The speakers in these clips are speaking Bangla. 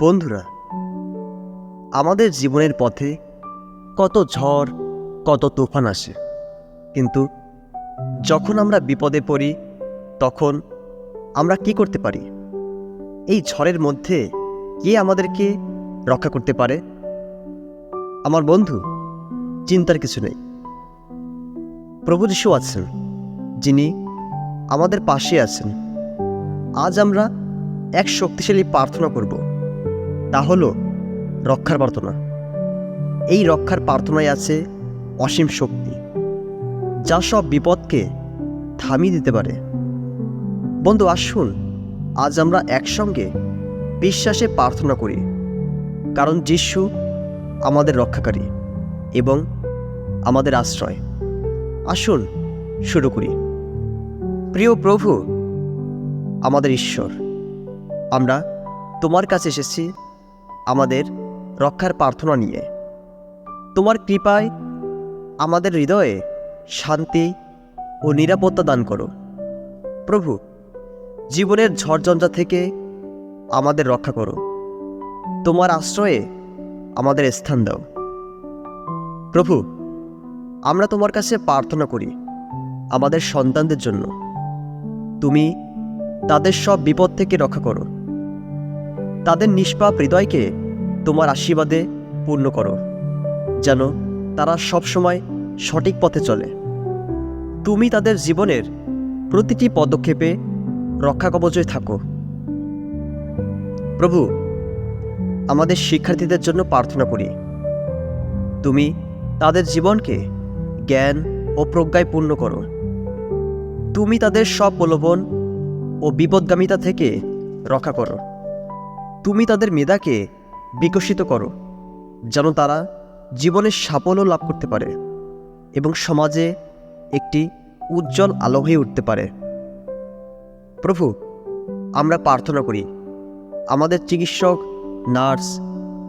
বন্ধুরা, আমাদের জীবনের পথে কত ঝড়, কত তুফান আসে। কিন্তু যখন আমরা বিপদে পড়ি, তখন আমরা কি করতে পারি? এই ঝড়ের মধ্যে কে আমাদেরকে রক্ষা করতে পারে? আমার বন্ধু, চিন্তার কিছু নেই। প্রভু যিশু আছেন, যিনি আমাদের পাশে আছেন। আজ আমরা এক শক্তিশালী প্রার্থনা করব। তা হলো রক্ষার প্রার্থনা। এই রক্ষার প্রার্থনায় আছে অসীম শক্তি, যা সব বিপদকে থামিয়ে দিতে পারে। বন্ধু, আসুন, আজ আমরা একসঙ্গে বিশ্বাসে প্রার্থনা করি, কারণ যিশু আমাদের রক্ষাকারী এবং আমাদের আশ্রয়। আসুন, শুরু করি। প্রিয় প্রভু, আমাদের ঈশ্বর, আমরা তোমার কাছে এসেছি আমাদের রক্ষার প্রার্থনা নিয়ে। তোমার কৃপায় আমাদের হৃদয়ে শান্তি ও নিরাপত্তা দান করো। প্রভু, জীবনের ঝড়ঝঞ্ঝা থেকে আমাদের রক্ষা করো। তোমার আশ্রয়ে আমাদের স্থান দাও। প্রভু, আমরা তোমার কাছে প্রার্থনা করি আমাদের সন্তানদের জন্য। তুমি তাদের সব বিপদ থেকে রক্ষা করো। তাদের নিষ্পাপ হৃদয়কে তোমার আশীর্বাদে পূর্ণ করো, যেন তারা সবসময় সঠিক পথে চলে। তুমি তাদের জীবনের প্রতিটি পদক্ষেপে রক্ষা কবচয় থাকো। প্রভু, আমাদের শিক্ষার্থীদের জন্য প্রার্থনা করি। তুমি তাদের জীবনকে জ্ঞান ও প্রজ্ঞায় পূর্ণ করো। তুমি তাদের সব প্রলোভন ও বিপদগামিতা থেকে রক্ষা করো। তুমি তাদের মেধাকে বিকশিত করো, যেন তারা জীবনের সাফল্য লাভ করতে পারে এবং সমাজে একটি উজ্জ্বল আলো হয়ে উঠতে পারে। প্রভু, আমরা প্রার্থনা করি, আমাদের চিকিৎসক, নার্স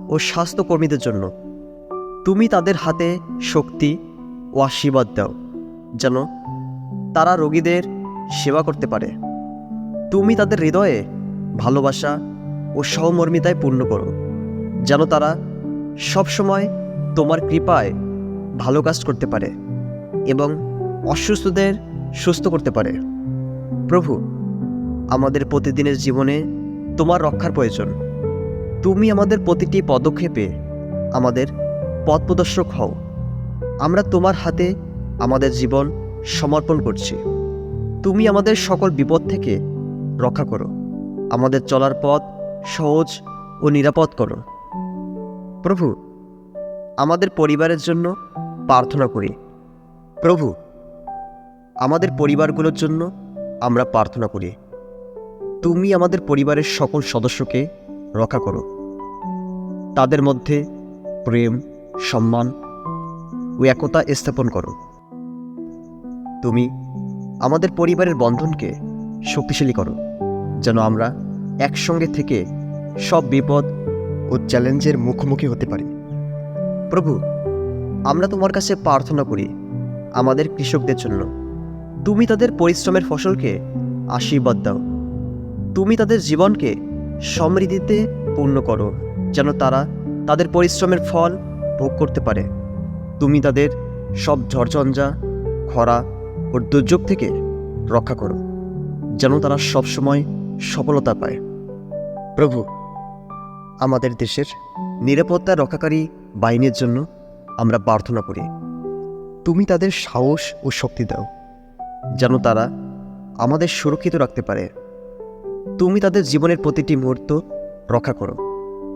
ও স্বাস্থ্যকর্মীদের জন্য তুমি তাদের হাতে শক্তি ও আশীর্বাদ দাও, যেন তারা রোগীদের সেবা করতে পারে। তুমি তাদের হৃদয়ে ভালোবাসা ও সহমর্মিতায় পূর্ণ করো, যেন তারা সবসময় তোমার কৃপায় ভালো কাজ করতে পারে এবং অসুস্থদের সুস্থ করতে পারে। প্রভু, আমাদের প্রতিদিনের জীবনে তোমার রক্ষার প্রয়োজন। তুমি আমাদের প্রতিটি পদক্ষেপে আমাদের পথ প্রদর্শক হও। আমরা তোমার হাতে আমাদের জীবন সমর্পণ করছি। তুমি আমাদের সকল বিপদ থেকে রক্ষা করো। আমাদের চলার পথ সহজ ও নিরাপদ করো প্রভু, আমাদের পরিবারের জন্য প্রার্থনা করি। প্রভু, আমাদের পরিবারগুলোর জন্য আমরা প্রার্থনা করি। তুমি আমাদের পরিবারের সকল সদস্যকে রক্ষা করো। তাদের মধ্যে প্রেম, সম্মান ও একতা স্থাপন করো। তুমি আমাদের পরিবারের বন্ধনকে শক্তিশালী করো, যেন আমরা একসঙ্গে থেকে সব বিপদ ও চ্যালেঞ্জের মুখোমুখি হতে পারি। প্রভু, আমরা তোমার কাছে প্রার্থনা করি আমাদের কৃষকদের জন্য। তুমি তাদের পরিশ্রমের ফসলকে আশীর্বাদ দাও। তুমি তাদের জীবনকে সমৃদ্ধিতে পূর্ণ করো, যেন তারা তাদের পরিশ্রমের ফল ভোগ করতে পারে। তুমি তাদের সব ঝড়ঝঞ্ঝা, খরা ও দুর্যোগ থেকে রক্ষা করো, যেন তারা সবসময় সফলতা পায়। প্রভু আমাদের দেশের নিরাপত্তা রক্ষাকারী বাহিনীর জন্য আমরা প্রার্থনা করি। তুমি তাদের সাহস ও শক্তি দাও, যেন তারা আমাদের সুরক্ষিত রাখতে পারে। তুমি তাদের জীবনের প্রতিটি মুহূর্ত রক্ষা করো,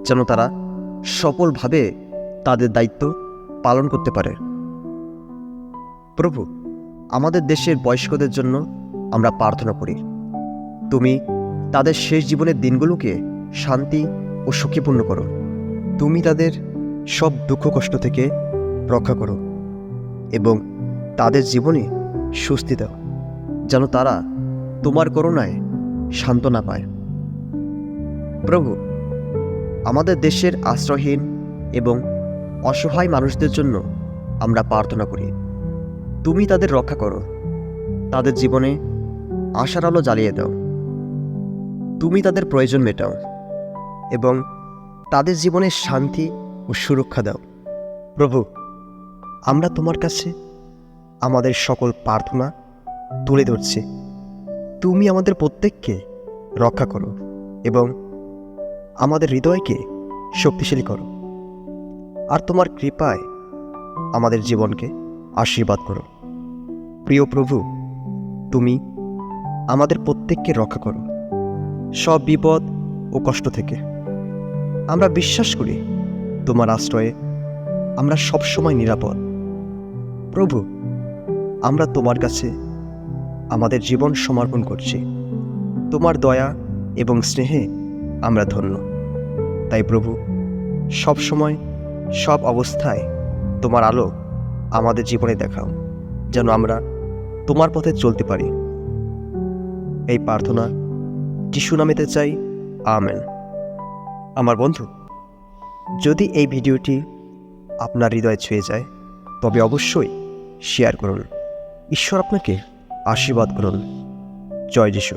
যেন তারা সফলভাবে তাদের দায়িত্ব পালন করতে পারে। প্রভু, আমাদের দেশের বয়স্কদের জন্য আমরা প্রার্থনা করি। তুমি তাদের শেষ জীবনের দিনগুলোকে শান্তি সুখীপূর্ণ করো। তুমি তাদের সব দুঃখ কষ্ট থেকে রক্ষা করো এবং তাদের জীবনে স্বস্তি দাও, যেন তারা তোমার করুণায় সান্ত্বনা পায়। প্রভু, আমাদের দেশের আশ্রয়হীন এবং অসহায় মানুষদের জন্য আমরা প্রার্থনা করি। তুমি তাদের রক্ষা করো, তাদের জীবনে আশার আলো জ্বালিয়ে দাও। তুমি তাদের প্রয়োজন মেটাও। এবং তাদের জীবনে শান্তি ও সুরক্ষা দাও। প্রভু, আমরা তোমার কাছে আমাদের সকল প্রার্থনা তুলে ধরছি। তুমি আমাদের প্রত্যেককে রক্ষা করো এবং আমাদের হৃদয়কে শক্তিশালী করো। আর তোমার কৃপায় আমাদের জীবনকে আশীর্বাদ করো। প্রিয় প্রভু, তুমি আমাদের প্রত্যেককে রক্ষা করো, সব বিপদ ও কষ্ট থেকে। আমরা বিশ্বাস করি, তোমার আশ্রয়ে আমরা সবসময় নিরাপদ। প্রভু, আমরা তোমার কাছে আমাদের জীবন সমর্পণ করছি। তোমার দয়া এবং স্নেহে আমরা ধন্য। তাই প্রভু সব সময় সব অবস্থায় তোমার আলো আমাদের জীবনে দেখাও, যেন আমরা তোমার পথে চলতে পারি। এই প্রার্থনা যিশু নামেতে চাই, আমেন। আমার বন্ধু। যদি এই ভিডিওটি আপনার হৃদয় ছুঁয়ে যায়, তবে অবশ্যই শেয়ার করুন। ঈশ্বর আপনাকে আশীর্বাদ করুন। জয় যিশু।